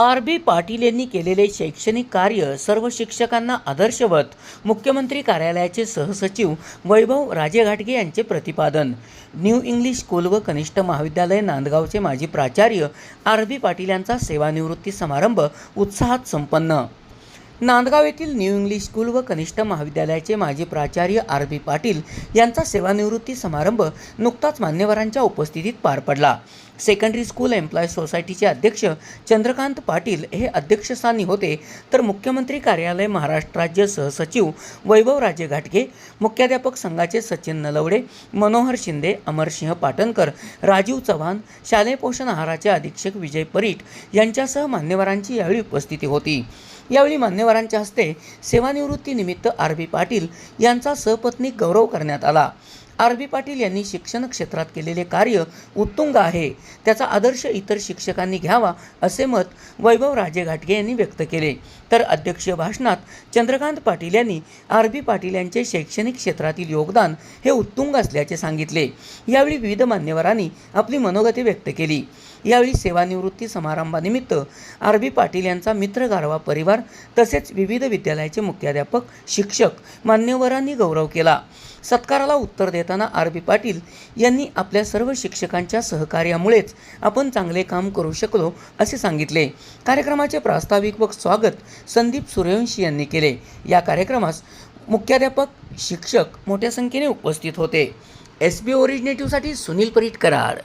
R B Patil यांनी केलेले शैक्षणिक कार्य सर्व शिक्षकांना आदर्शवत. मुख्यमंत्री कार्यालयाचे सहसचिव वैभव राजे घाटगे यांचे प्रतिपादन. न्यू इंग्लिश स्कूल व कनिष्ठ महाविद्यालय नांदगावचे माजी प्राचार्य आर बी पाटील यांचा सेवानिवृत्ती समारंभ उत्साहात संपन्न. नांदगाव येथील न्यू इंग्लिश स्कूल व कनिष्ठ महाविद्यालयाचे माजी प्राचार्य आर बी पाटील यांचा सेवानिवृत्ती समारंभ नुकताच मान्यवरांच्या उपस्थितीत पार पडला. सेकंडरी स्कूल एम्प्लॉय सोसायटीचे अध्यक्ष चंद्रकांत पाटील हे अध्यक्षस्थानी होते. तर मुख्यमंत्री कार्यालय महाराष्ट्र राज्य सहसचिव वैभव राजे घाटगे मुख्याध्यापक संघाचे सचिन नलवडे मनोहर शिंदे अमरसिंह पाटणकर राजीव चव्हाण शालेय पोषण आहाराचे अधीक्षक विजय परीट यांच्यासह मान्यवरांची यावेळी उपस्थिती होती. यावेळी मान्यवरांच्या हस्ते सेवानिवृत्तीनिमित्त आर. बी. पाटील यांचा सहपत्नी गौरव करण्यात आला. आर बी पाटील यांनी शिक्षण क्षेत्रात केलेले कार्य उत्तुंग आहे. त्याचा आदर्श इतर शिक्षकांनी घ्यावा असे मत वैभव राजे घाटगे यांनी व्यक्त केले. तर अध्यक्षीय भाषणात चंद्रकांत पाटील यांनी आर बी पाटील यांचे शैक्षणिक क्षेत्रातील योगदान हे उत्तुंग असल्याचे सांगितले. यावेळी विविध मान्यवरांनी आपली मनोगती व्यक्त केली. यावेळी सेवानिवृत्ती समारंभानिमित्त आर बी पाटील यांचा मित्र गारवा परिवार तसेच विविध विद्यालयाचे मुख्याध्यापक शिक्षक मान्यवरांनी गौरव केला. सत्काराला उत्तर देताना आर बी पाटील यांनी आपल्या सर्व शिक्षकांच्या सहकार्यामुळेच आपण चांगले काम करू शकलो असे सांगितले. कार्यक्रमाचे प्रास्ताविक व स्वागत संदीप सूर्यवंशी यांनी केले. या कार्यक्रमास मुख्याध्यापक शिक्षक मोठ्या संख्येने उपस्थित होते. एस बी ओरिजिनेटिव्हसाठी सुनील परीट कराड